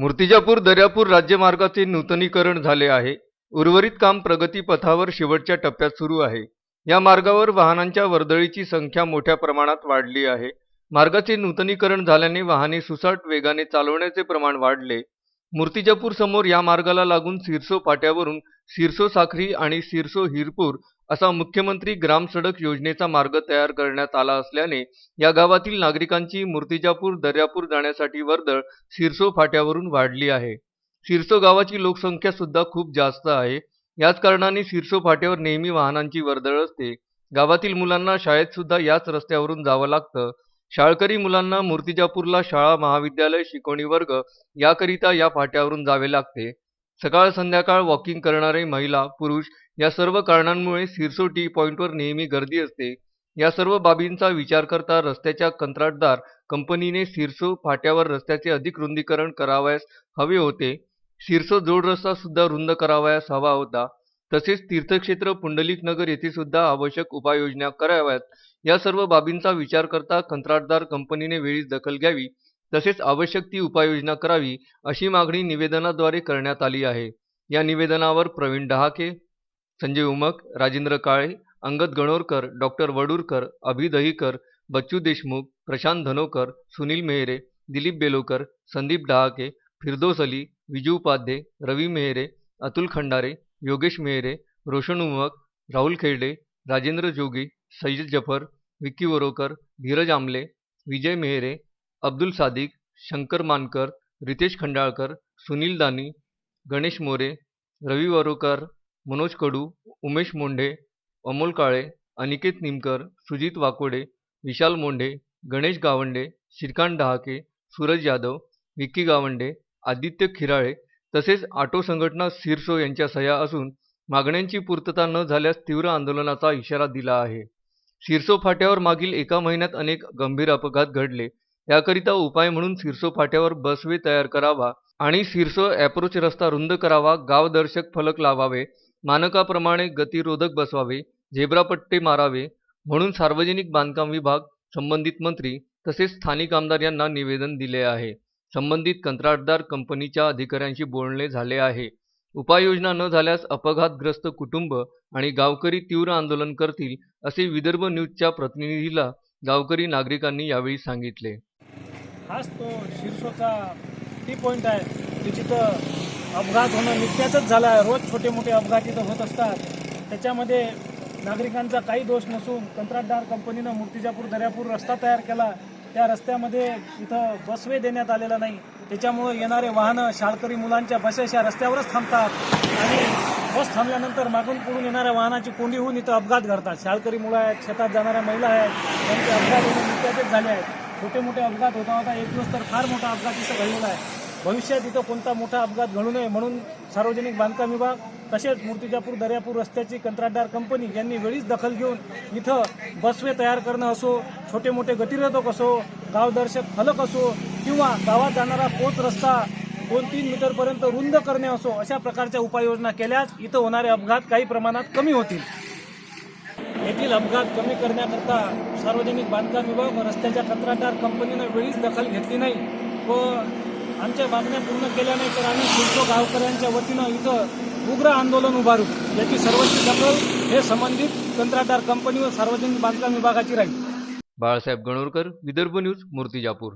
मूर्तिजापूर दर्यापूर राज्यमार्गाचे नूतनीकरण झाले आहे. उर्वरित काम प्रगतीपथावर शेवटच्या टप्प्यात सुरू आहे. या मार्गावर वाहनांच्या वर्दळीची संख्या मोठ्या प्रमाणात वाढली आहे. मार्गाचे नूतनीकरण झाल्याने वाहने सुसाट वेगाने चालवण्याचे प्रमाण वाढले. मूर्तिजापूर समोर या मार्गाला लागून सिरसो पाट्यावरून सिरसो साखरी आणि सिरसो हिरपूर असा मुख्यमंत्री ग्राम सडक योजनेचा मार्ग तयार करण्यात आला असल्याने या गावातील नागरिकांची मूर्तिजापूर दर्यापूर जाण्यासाठी वर्दळ सिरसो फाट्यावरून वाढली आहे. सिरसो गावाची लोकसंख्या सुद्धा खूप जास्त आहे. याच कारणाने सिरसो फाट्यावर नेहमी वाहनांची वर्दळ असते. गावातील मुलांना शाळेत सुद्धा याच रस्त्यावरून जावं लागतं. शाळकरी मुलांना मूर्तिजापूरला शाळा महाविद्यालय शिकवणी वर्ग याकरिता या फाट्यावरून जावे लागते. सकाळ संध्याकाळ वॉकिंग करणारे महिला पुरुष या सर्व कारणांमुळे सिरसो टी पॉईंटवर नेहमी गर्दी असते. या सर्व बाबींचा विचार करता रस्त्याच्या कंत्राटदार कंपनीने सिरसो फाट्यावर रस्त्याचे अधिक रुंदीकरण करावयास हवे होते. सिरसो जोड रस्ता सुद्धा रुंद करावयास हवा होता. तसेच तीर्थक्षेत्र पुंडलिक नगर येथे सुद्धा आवश्यक उपाययोजना कराव्यात. या सर्व बाबींचा विचार करता कंत्राटदार कंपनीने वेळीच दखल घ्यावी. तसेच आवश्यक ती उपाययोजना करावी अशी मागणी निवेदनाद्वारे करण्यात आली आहे. या निवेदनावर प्रवीण डहाके, संजय उमक, राजेंद्र काळे, अंगद गणोरकर, डॉक्टर वडूरकर, अभि दहीकर, बच्चू देशमुख, प्रशांत धनोकर, सुनील मेहरे, दिलीप बेलोकर, संदीप डहाके, फिरदोस अली, विजू उपाध्ये, रवी मेहरे, अतुल खंडारे, योगेश मेहरे, रोशन उमक, राहुल खेरडे, राजेंद्र जोगी सय्यद ज़फ़र, विक्की वरोकर, धीरज आमले, विजय मेहरे अब्दुल सादिक शंकर मानकर रितेश खंडाळकर सुनील दानी गणेश मोरे रवी वरोकर मनोज कडू उमेश मोंढे अमोल काळे अनिकेत निमकर सुजित वाकोडे विशाल मोंढे गणेश गावंडे श्रीकांत डहाके सूरज यादव विक्की गावंडे आदित्य खिराळे तसेच आटो संघटना सिरसो यांच्या सह्या असून मागण्यांची पूर्तता न झाल्यास तीव्र आंदोलनाचा इशारा दिला आहे. सिरसो फाट्यावर मागील एका महिन्यात अनेक गंभीर अपघात घडले. याकरिता उपाय म्हणून सिरसो फाट्यावर बसवे तयार करावा आणि सिरसो अॅप्रोच रस्ता रुंद करावा गावदर्शक फलक लावावे मानकाप्रमाणे गतिरोधक बसवावे झेब्रापट्टे मारावे म्हणून सार्वजनिक बांधकाम विभाग संबंधित मंत्री तसेच स्थानिक आमदार यांना निवेदन दिले आहे. संबंधित कंत्राटदार कंपनीच्या अधिकाऱ्यांशी बोलणे झाले आहे. उपाययोजना न झाल्यास अपघातग्रस्त कुटुंब आणि गावकरी तीव्र आंदोलन करतील असे विदर्भ न्यूजच्या प्रतिनिधीला गावकरी नागरिकांनी यावेळी सांगितले. हाच तो शिरसोचा टी पॉईंट आहे. की जिथं अपघात होणं नित्याचंच झालं आहे. रोज छोटे मोठे अपघात इथं होत असतात. त्याच्यामध्ये नागरिकांचा काही दोष नसून कंत्राटदार कंपनीनं मूर्तिजापूर दर्यापूर रस्ता तयार केला. त्या रस्त्यामध्ये इथं बसवे देण्यात आलेला नाही. त्याच्यामुळं येणारे वाहनं शाळकरी मुलांच्या बसेस या रस्त्यावरच थांबतात. आणि बस थांबल्यानंतर मागून पुढून येणाऱ्या वाहनाची कोंडी होऊन इथं अपघात घडतात. शाळकरी मुलं आहेत शेतात जाणाऱ्या महिला आहेत. त्यांचे अपघात होणं नित्याचेच झाले आहेत छोटे मोठे अपघात होता होता एक दिवस तर फार मोठा अपघात इथं घडलेला आहे. भविष्यात इथं कोणता मोठा अपघात घडू नये म्हणून सार्वजनिक बांधकाम विभाग तसेच मूर्तिजापूर दर्यापूर रस्त्याची कंत्राटदार कंपनी यांनी वेळीच दखल घेऊन इथं बसवे तयार करणं असो छोटे मोठे गतिरोधक असो गावदर्शक फलक असो किंवा गावात जाणारा पोच रस्ता दोन तीन मीटरपर्यंत रुंद करणे असो अशा प्रकारच्या उपाययोजना केल्यास इथं होणारे अपघात काही प्रमाणात कमी होतील. येथील अपघात कमी करण्याकरता सार्वजनिक बांधकाम विभाग व रस्त्याच्या कंत्राटदार कंपनीनं वेळीच दखल घेतली नाही व आमच्या मागण्या पूर्ण केल्या नाही तर आम्ही शिल्पो गावकऱ्यांच्या वतीनं इथं उग्र आंदोलन उभारू याची सर्वोच्च दखल हे संबंधित कंत्राटदार कंपनी व सार्वजनिक बांधकाम विभागाची राहील. बाळासाहेब गणोरकर विदर्भ न्यूज मूर्तिजापूर.